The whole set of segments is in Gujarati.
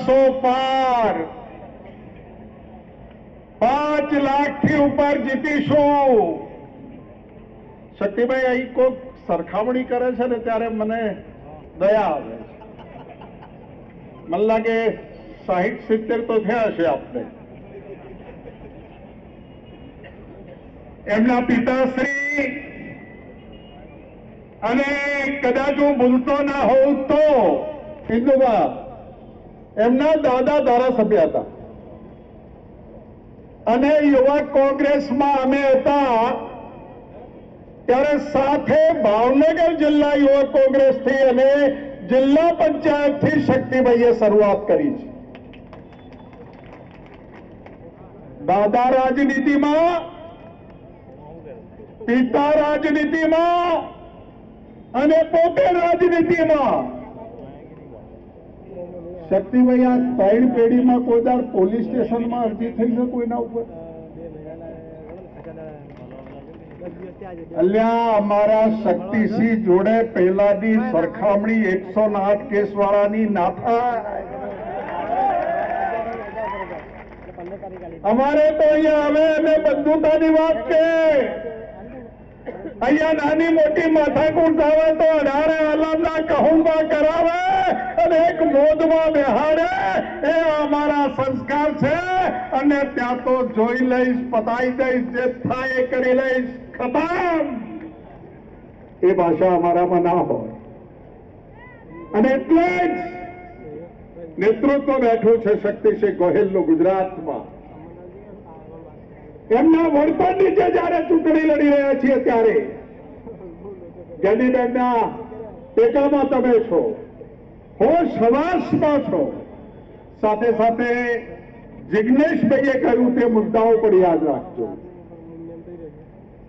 સો પાર પાંચ લાખથી ઉપર જીતીશું શક્તિભાઈ અહીં કોઈક સરખામણી કરે છે ને ત્યારે મને દયા આવે મને લાગે સાહીઠ સિત્તેર તો થયા છે આપને એમના પિતાશ્રી અને કદાચ હું ભૂલતો ના હોઉં તો હિન્દુબા એમના દાદા ધારાસભ્ય હતા. અને યુવા કોંગ્રેસમાં અમે હતા ત્યારે સાથે ભાવનગર જિલ્લા યુવક કોંગ્રેસથી અને જિલ્લા પંચાયતથી શક્તિભાઈએ શરૂઆત કરી છે. દાદા રાજનીતિમાં, પિતા રાજનીતિમાં અને પોતે રાજનીતિમાં શક્તિભાઈ આ ત્રણ પેઢીમાં કોઈ દાડ પોલીસ સ્ટેશનમાં અરજી થઈ છે કોઈના ઉપર? અલ્યા, અમારા શક્તિસિંહ જોડે પહેલાની સરખામણી એકસો આઠ કેસ વાળાની ના થાય. અમારે તો અહીંયા આવે અને બંધુતાની વાત છે અહીંયા નાની મોટી માથાકૂટ આવે તો અઢારે આલમના કહુંબા કરાવે અને એક મોદમાં બેહાડે. એ અમારા સંસ્કાર છે. અને ત્યાં તો જોઈ લઈશ, પતાઈ દઈશ, જે થાય કરી લઈશ. ખતમ. એ ભાષા અમારામાં ના હોય. અને એટલે જ નેતૃત્વ બેઠું છે શક્તિસિંહ ગોહિલનું ગુજરાતમાં. એમના વડપણ નીચે જયારે ચૂંટણી લડી રહ્યા છીએ ત્યારે ગેનીબેનના ટેકામાં તમે છો, હોશ હવાસમાં છો. સાથે સાથે જિગ્નેશભાઈએ કહ્યું, તે મુદ્દાઓ પણ યાદ રાખજો.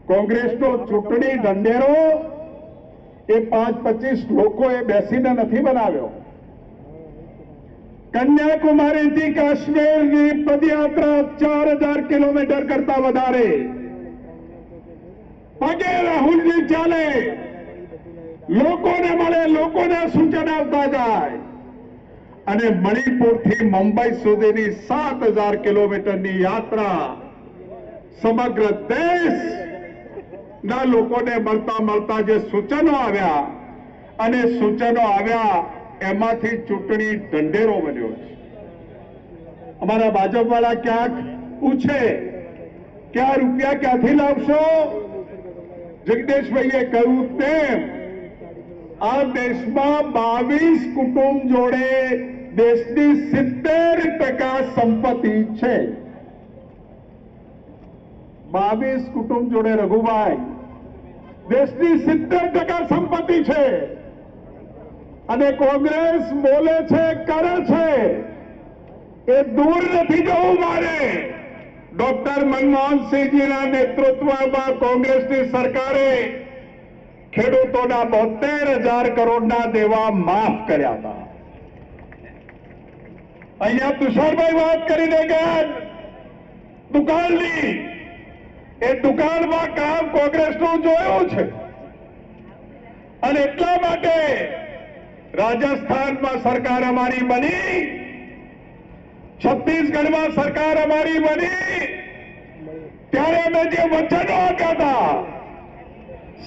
કોંગ્રેસનો ચૂંટણી ઢંઢેરો એ પાંચ પચીસ લોકોએ બેસીને નથી બનાવ્યો. કન્યાકુમારીથી કાશ્મીરની પદયાત્રા ચાર હજાર કિલોમીટર કરતા વધારે. પગે રાહુલજી ચાલે. લોકોને મળે, લોકોને સૂચન આવતા જાય. અને મણિપુરથી મુંબઈ સુધીની સાત હજાર કિલોમીટરની યાત્રા સમગ્ર દેશ ના લોકોને મળતા મળતા જે સૂચનો આવ્યા, અને સૂચનો આવ્યા એમાંથી ચૂંટણી ઢંઢેરો બન્યો છે. અમારા ભાજપ વાળા ક્યાંક પૂછે કે આ રૂપિયા ક્યાંથી લાવશો? જગદીશભાઈએ કહ્યું, તેમ, આ દેશમાં બાવીસ કુટુંબ જોડે દેશની સિત્તેર ટકા સંપત્તિ છે. બાવીસ કુટુંબ જોડે રઘુભાઈ, દેશની સિત્તેર ટકા સંપત્તિ છે. અને કોંગ્રેસ બોલે છે, કરે છે. એ દૂર નથી જવું મારે. ડોક્ટર મનમોહનસિંહજીના નેતૃત્વમાં કોંગ્રેસની સરકારે ખેડૂતોના બોતેર હજાર કરોડના દેવા માફ કર્યા હતા. અહીંયા તુષારભાઈ વાત કરીને ગયા દુકાનની. એ દુકાનમાં કામ કોંગ્રેસનું જોયું છે. અને એટલા માટે રાજસ્થાનમાં સરકાર અમારી બની. છત્તીસગઢમાં સરકાર અમારી બની. ત્યારે અમે જે વચનો આપ્યા હતા,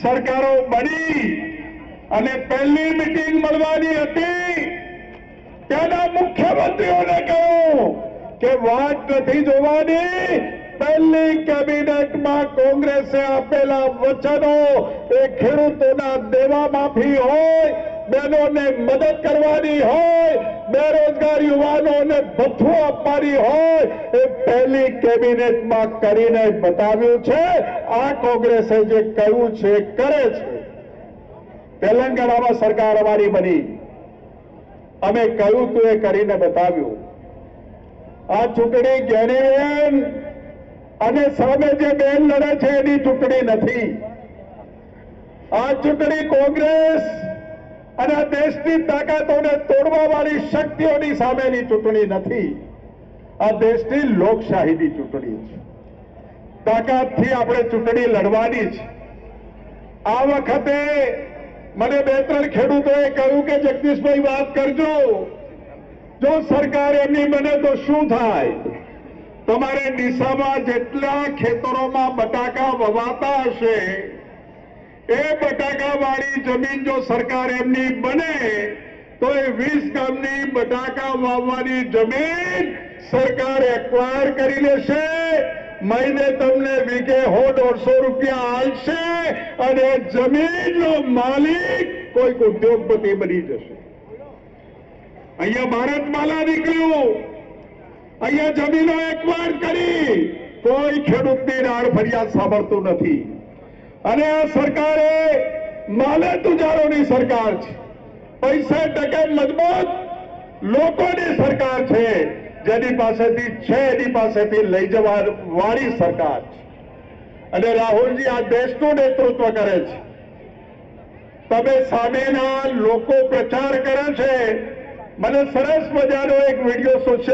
સરકારો બની અને પહેલી મિટિંગ મળવાની હતી. ત્યાંના મુખ્યમંત્રીઓને કહ્યું કે વાત નથી જોવાની. પહેલી કેબિનેટમાં કોંગ્રેસે આપેલા વચનો એ ખેડૂતોના દેવા માફી હોય બહેનોને મદદ કરવાની હોય, બેરોજગાર યુવાનોને ભથ્થું આપવાની હોય, એ પહેલી કેબિનેટમાં કરીને બતાવ્યું છે, આ કોંગ્રેસે જે કહ્યું છે, કરે છે. તેલંગાણામાં સરકાર અમારી બની. અમે કહ્યું તું એ કરીને બતાવ્યું. આ ચૂંટણી ગેનીબેન અને સામે જે બેન લડે છે, એની ચૂંટણી નથી. આ ચૂંટણી કોંગ્રેસ અને આ દેશની તાકાતોને તોડવા વાળી શક્તિઓની સામેની ચૂંટણી નથી. આ દેશની લોકશાહીની ચૂંટણી છે. તાકાતથી આપણે ચૂંટણી લડવાની છે. આ વખતે મને બે ત્રણ ખેડૂતોએ કહ્યું કે, જગદીશભાઈ, વાત કરજો. જો સરકાર એમની બને તો શું થાય? તમારે ડીસામાં જેટલા ખેતરોમાં બટાકા વવાતા હશે એ બટાકા વાળી જમીન જો સરકાર એમની બને, તો એ વીસ ગામની બટાકા વાવવાની જમીન સરકાર એક્વાયર કરી લેશે. મહિને તમને વીઘે હો દોઢસો રૂપિયા આવશે અને જમીનનો માલિક કોઈક ઉદ્યોગપતિ બની જશે. અહીંયા ભારત માલા નીકળ્યું. અહીંયા જમીનો એક્વાયર કરી. કોઈ ખેડૂતની રાડ ફરિયાદ સાંભળતું નથી. અને આ સરકારે માલે તુજારોની સરકાર છે. પૈસા ટકે મજબૂત લોકોની સરકાર છે. જેની પાસેથી છે, એની પાસેથી લઈ જવા વાળી સરકાર છે. અને રાહુલજી આ દેશનું નેતૃત્વ કરે છે. તમે સામેના લોકો પ્રચાર કરે છે. મને સરસ મજાનો એક વીડિયો સોશિયલ